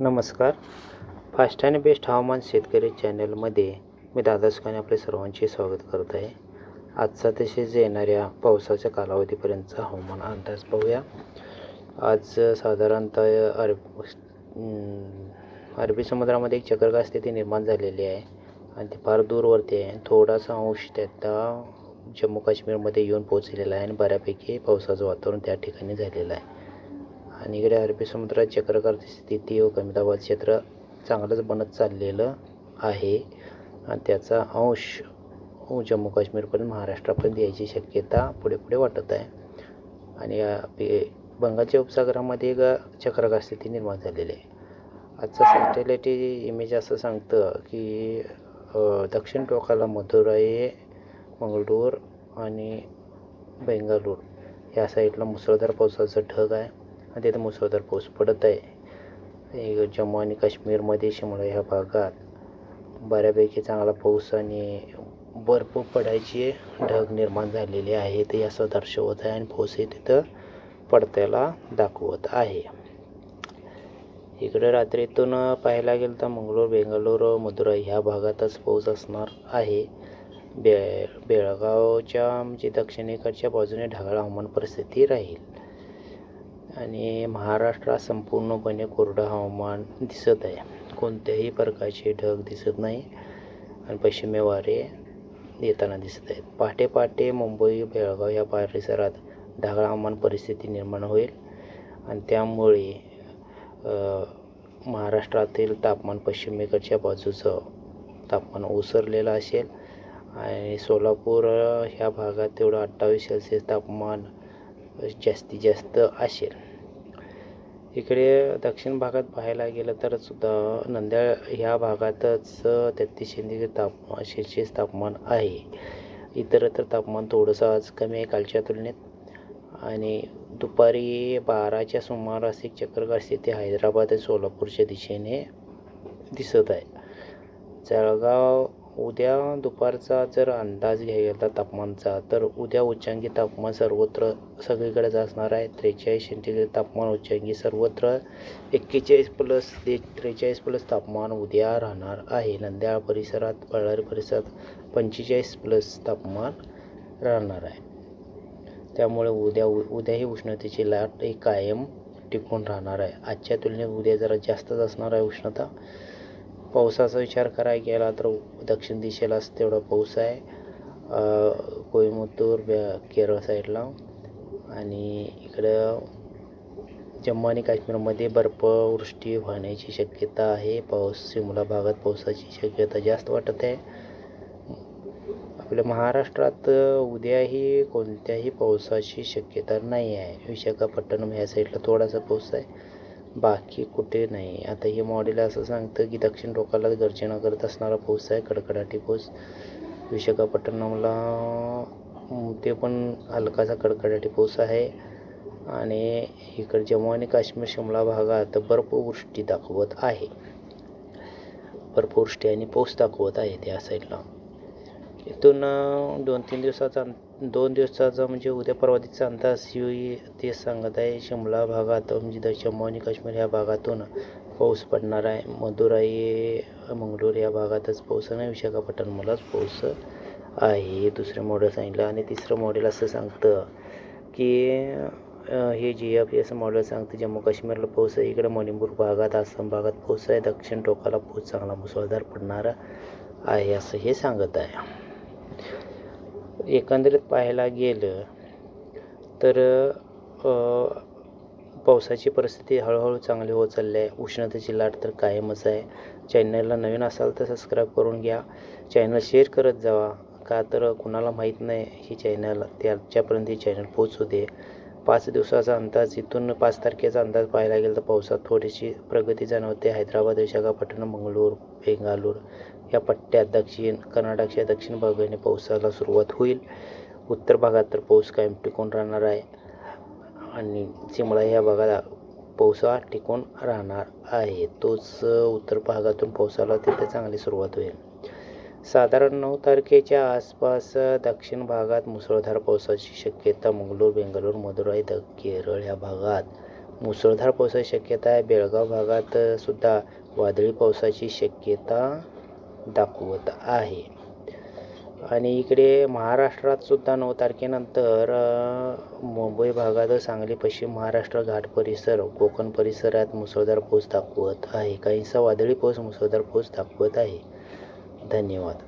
नमस्कार. Fast and best हवामान शेतकरी चॅनलमध्ये मी दादा सुकाने आपले सर्वांचे स्वागत करत आहे. आजचा तसेच येणाऱ्या पावसाच्या कालावधीपर्यंतचा हवामान अंदाज पाहूया. आज साधारणतः अरब अरबी समुद्रामध्ये एक चक्रवात स्थिती निर्माण झालेली आहे. आणि ती फार दूरवरती आहे. थोडासा अंश त्याचा जम्मू काश्मीरमध्ये येऊन पोहोचलेला आहे. आणि बऱ्यापैकी पावसाचं वातावरण त्या ठिकाणी झालेलं आहे. आणि इकडे अरबी समुद्रात चक्रकार स्थिती व कमी दाबाचं क्षेत्र चांगलंच बनत चाललेलं आहे. आणि त्याचा अंश जम्मू काश्मीरपर्यंत महाराष्ट्रापर्यंत यायची शक्यता पुढे पुढे वाटत आहे. आणि बंगालच्या उपसागरामध्ये एक चक्रकार स्थिती निर्माण झालेली आहे. आजचं सॅटेलाईट इमेज असं सांगतं की दक्षिण टोकाला मदुराई मंगळूर आणि बेंगालूर या साईडला मुसळधार पावसाचं ढग आहे. आणि तिथं मुसळधार पाऊस पडत आहे. जम्मू आणि काश्मीरमध्ये शिमला ह्या भागात बऱ्यापैकी चांगला पाऊस आणि बर्फ पडायची ढग निर्माण झालेले आहे. ते असं दर्शवत आहे आणि पाऊसही तिथं पडत्याला दाखवत आहे. इकडे रात्रीतून पाहायला गेलं तर मंगळूर बेंगलोर मदुराई ह्या भागातच पाऊस असणार आहे. बे बेळगावच्या म्हणजे दक्षिणेकडच्या बाजूने ढगाळ हवामान परिस्थिती राहील. आणि महाराष्ट्रात संपूर्णपणे कोरडं हवामान दिसत आहे. कोणत्याही प्रकारचे ढग दिसत नाही आणि पश्चिमे वारे येताना दिसत आहेत. पहाटे पहाटे मुंबई बेळगाव या परिसरात ढगाळ हवामान परिस्थिती निर्माण होईल आणि त्यामुळे महाराष्ट्रातील तापमान पश्चिमेकडच्या बाजूचं तापमान ओसरलेलं असेल आणि सोलापूर ह्या भागात तेवढं अठ्ठावीस सेल्सिअस तापमान जास्तीत जास्त असेल. इकडे दक्षिण भागात पाहायला गेलं तर सुद्धा नंद्या ह्या भागातच तेहतीस सेंटीग्रेड तापमान सेल्सिअस तापमान आहे. इतरत्र तापमान थोडंसं आज कमी आहे कालच्या तुलनेत. आणि दुपारी बाराच्या सुमारास एक चक्रवात स्थिती हैदराबाद आणि सोलापूरच्या दिशेने दिसत आहे. जळगाव उद्या दुपारचा जर अंदाज घ्यायला तापमानचा तर उद्या उच्चांकी तापमान सर्वत्र सगळीकडेच असणार आहे. त्रेचाळीस सेंटीग्रेड तापमान उच्चांकी सर्वत्र एक्केचाळीस प्लस ते त्रेचाळीस प्लस तापमान उद्या राहणार आहे. नंद्याळ परिसरात बळारी परिसरात पंचेचाळीस प्लस तापमान राहणार आहे. त्यामुळे उद्या उद्याही उष्णतेची लाट ही कायम टिकून राहणार आहे. आजच्या तुलनेत उद्या जरा जास्तच असणार आहे उष्णता. पावसाचा विचार करायला गेला तर दक्षिण दिशेलाच तेवढा पाऊस आहे. अ, केरळ साईडला. आणि इकडं जम्मू आणि काश्मीरमध्ये बर्फवृष्टी होण्याची शक्यता आहे. पाऊस शिमला भागात पावसाची शक्यता जास्त वाटत आहे. आपल्या महाराष्ट्रात उद्याही कोणत्याही पावसाची शक्यता नाही आहे. विशाखापट्टणम ह्या साईडला थोडासा पाऊस आहे. बाकी कुठे नाही. आता हे मॉडेल असं सांगतं की दक्षिण टोकाला गर्जना करत असणारा पाऊस आहे कडकडाटी पाऊस. विशाखापट्टणमला ते पण हलकासा कडकडाटी पाऊस आहे. आणि इकडे जम्मू आणि काश्मीर शिमला भागात बर्फवृष्टी दाखवत आहे. बर्फवृष्टी आणि पाऊस दाखवत आहे त्या साईडला इथून दोन तीन दिवसाचा अं- दोन दिवसाचा म्हणजे उद्या परवादीचा अंदाज येऊ ते सांगत आहे शिमला भागात म्हणजे जम्मू आणि काश्मीर ह्या भागातून पाऊस पडणार आहे. मदुराई मंगळूर या भागातच पाऊस नाही विशाखापट्टणमलाच पाऊस आहे. हे दुसरं मॉडेल सांगितलं आणि तिसरं मॉडेल असं सांगतं की हे जी एफ असं मॉडेल सांगतं जम्मू काश्मीरला पाऊस आहे इकडं मणिपूर भागात आसाम भागात पाऊस आहे दक्षिण टोकाला पाऊस चांगला मुसळधार पडणारा आहे असं हे सांगत आहे. एकंदरीत पाहायला गेलं तर पावसाची परिस्थिती हळूहळू चांगली होत चालली आहे. उष्णतेची लाट तर कायमच आहे. चॅनलला नवीन असाल तर सबस्क्राईब करून घ्या. चॅनल शेअर करत जावा. का तर कुणाला माहीत नाही ही चॅनल त्याच्यापर्यंत ही चॅनल पोचू दे. पाच दिवसाचा अंदाज. इथून पाच तारखेचा अंदाज पाहायला गेला तर पावसात थोडीशी प्रगती जाणवते. हैदराबाद विशाखापट्टणम मंगळूर बेंगालूर या पट्ट्यात दक्षिण कर्नाटकच्या दक्षिण भागाने पावसाला सुरुवात होईल. उत्तर भागात तर पाऊस कायम टिकून राहणार आहे आणि चिमळा ह्या भागात पावसा टिकून राहणार आहे. तोच उत्तर भागातून पावसाला तिथे चांगली सुरुवात होईल. साधारण नऊ तारखेच्या आसपास दक्षिण भागात मुसळधार पावसाची शक्यता मंगलोर बेंगलोर मदुराई द केरळ या भागात. मुसळधार पावसाची शक्यता आहे. बेळगाव भागात सुद्धा वादळी पावसाची शक्यता दाखवत आहे. आणि इकडे महाराष्ट्रात सुद्धा नऊ तारखेनंतर मुंबई भागात सांगली पश्चिम महाराष्ट्र घाट परिसर कोकण परिसरात मुसळधार पाऊस दाखवत आहे. काहींचा वादळी पाऊस मुसळधार पाऊस दाखवत आहे. धन्यवाद